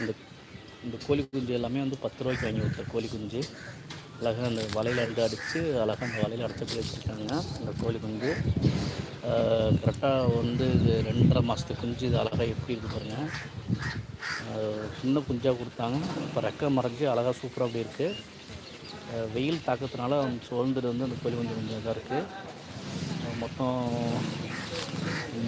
இந்த இந்த கோழி குஞ்சு எல்லாமே வந்து பத்து ரூபாய்க்கு வாங்கி கொடுத்த கோழி குஞ்சு. அழகாக அந்த வலையில் வந்து அடித்து அழகாக அந்த வலையில் அடைச்சி வச்சுருக்காங்க அந்த கோழி குஞ்சு. கரெக்டாக வந்து இது ரெண்டரை மாதத்து குஞ்சு இது அழகாக எப்படி இருக்கு பாருங்கள் சின்ன குஞ்சாக கொடுத்தாங்க. இப்போ ரெக்கை மறைஞ்சு அழகாக சூப்பராக அப்படி இருக்குது வெயில் தாக்கத்தினால சுதந்திரம் வந்து அந்த கோழி குஞ்சு கொஞ்சம் இதாக இருக்குது மொத்தம்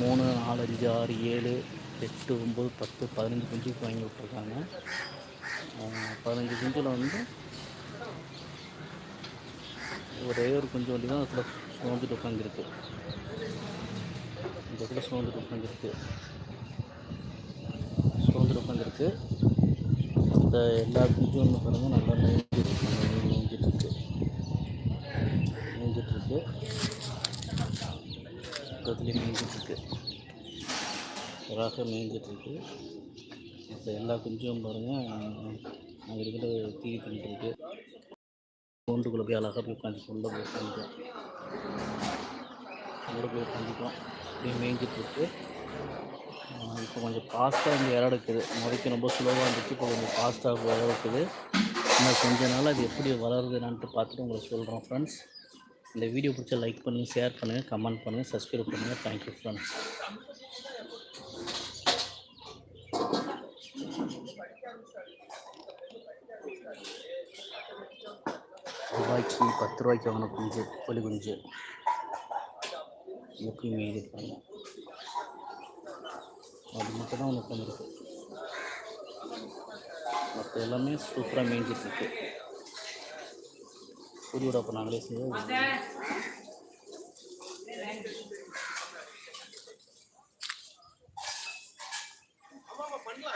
மூணு நாலு அஞ்சு ஆறு ஏழு எட்டு ஒம்பது பத்து பதினஞ்சு குஞ்சுக்கு வாங்கி விட்ருக்காங்க பதினஞ்சு குஞ்சில் வந்து ஒரே ஒரு குஞ்சு வண்டி தான் அதில் சுமந்துட்டு உட்காந்துருக்கு இந்த இடத்துல சுமந்துட்டு உட்காந்துருக்கு சுமந்துட்டு உட்காந்துருக்கு இந்த எல்லா குஞ்சும் வந்து பாருங்கள் நல்லா மேய்ஞ்சிட்டு இருக்காங்க. மேய்ஞ்சிட்ருக்கு மேய்ஞ்சிட்ருக்கு பக்கத்துலேயும் மேய்ஞ்சிட்ருக்கு அழகாக மேய்ஞ்சிட்ருக்கு மற்ற எல்லா குஞ்சும் பாருங்கள் அங்கே இருக்கிற தீ தின்ட்டுருக்கு கூண்டுக்குள்ளே போய் அழகாக போய் உட்காந்து உள்ளே போய் உட்காந்துட்டோம் உள்ளே போய் உட்காந்துட்டோம் அப்படியே மேய்ஞ்சிட்ருக்கு இப்போ கொஞ்சம் ஃபாஸ்ட்டாக இங்கே இடம் இருக்குது முறைக்கு ரொம்ப ஸ்லோவாக இருந்துச்சு இப்போ கொஞ்சம் ஃபாஸ்ட்டாக இடம் இருக்குது இன்னும் கொஞ்ச நாள் அது எப்படி வளருது என்னான்ட்டு பார்த்துட்டு உங்களுக்கு சொல்கிறோம் ஃப்ரெண்ட்ஸ் இந்த வீடியோ பிடிச்சா லைக் பண்ணுங்கள் ஷேர் பண்ணுங்கள் கமெண்ட் பண்ணுங்கள் சப்ஸ்கிரைப் பண்ணுங்கள் தேங்க்யூ ஃப்ரெண்ட்ஸ் ரூபாய்க்கு பத்து ரூபாய்க்கு வாங்கின குஞ்சு கோழி குஞ்சு. எப்பயுமே இது பண்ணும் அது மட்டும் தான் உனக்கு வந்துருக்கு. மற்ற எல்லாமே சூப்பராக மேய்ஞ்சிட்ருக்கு புரியோட அப்போ நாங்களே செய்வோம்.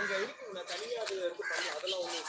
அங்கே இருக்குங்களா தனியாக அது எடுத்து பண்ணலாம். அதெல்லாம் ஒன்றும்